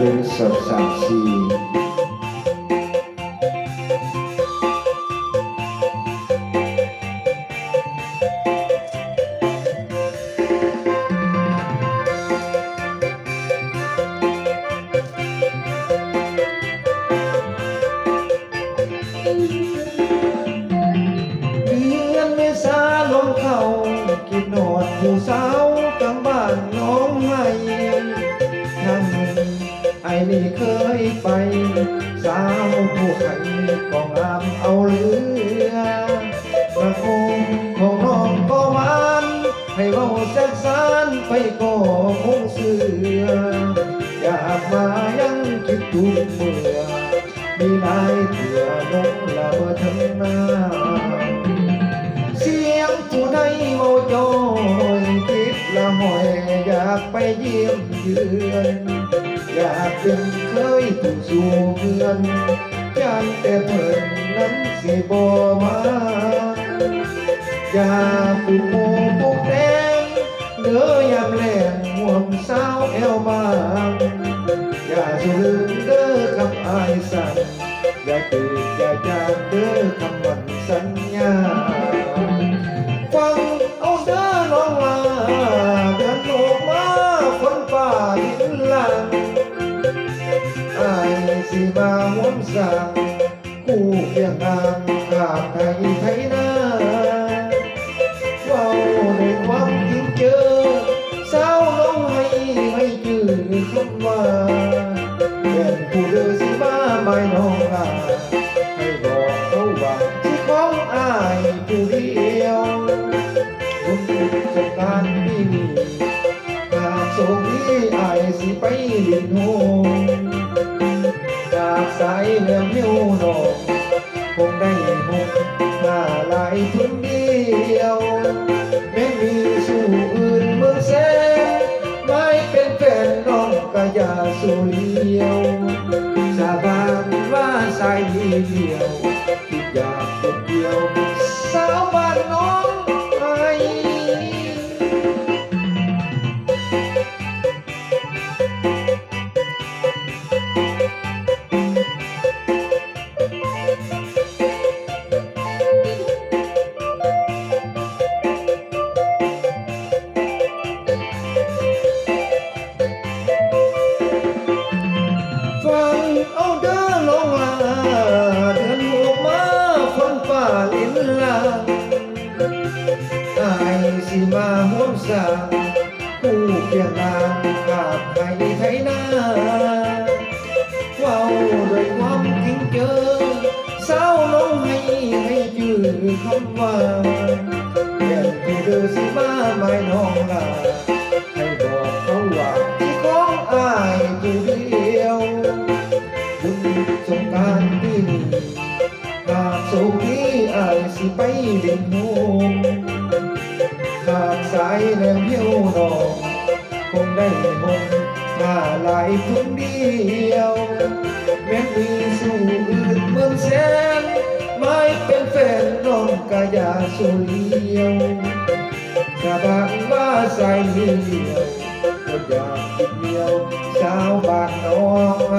รุณ ไอ้นี่เคยไป สาวผู้ไข่ก็งามเอาเรือประคงของน้องก็หวานให้เว้าแซกสานไปก็คงเสืออยากมายังคิดทุกเมื่อมีนายเถื่อนงละเมื่อทั้งน้าเสียงผู้ใดโมโยยคิดละหอยอยากไปเยี่ยมเยือน อยากเป็นเคยผู้สู่เพื่อนจานแต่เพิ่นนั้นสิบ่มาอย่าปลูกโมปลูกแดงเด้อยามแลงห่วงสาวแอวบางอย่าสูลืมเด้อคำอายสั่งอย่าตื่น หวนสั่งคู่เคียงนางขาดไทยไทยนาเว้าในความจริงเจอสาวน้องให้ให้จื่อคำว่าเป็นผู้เดินสิมาไม่น้องลาให้บอกเขาว่าสิของอายผู้เดียวบุญคุณสงการที่มีหากโชคดีอายสิไปเลินโฮมจาก สายเหลี่ยมเหี่ยวหนองคงได้หกหน้าหลายทุนเดียวแม้มีสู่อื่นเมืองแสนไม่เป็นแฟนน้องก็อย่าสู่เลี้ยว ลินลางอสิมาห่วมสางผู้เพียงนางขาดไทยไทยนาเว้าด้วยความจริงเจอสาวน้องให้ให้จื่อคำว่าแก่ผู้เดินสิมาไม่น้องลา ไปเล่นโฮมหากสายแหลมเหี่ยวหนองคงได้หงถ้าลายคนเดียว แม้มีสู่อื่นเมืองแสนไม่เป็นแฟนน้องก็อย่าสู่เลียวสาบานว่าใส่เดียวก็อยากกินเดียวสาวบ้านน้องไอ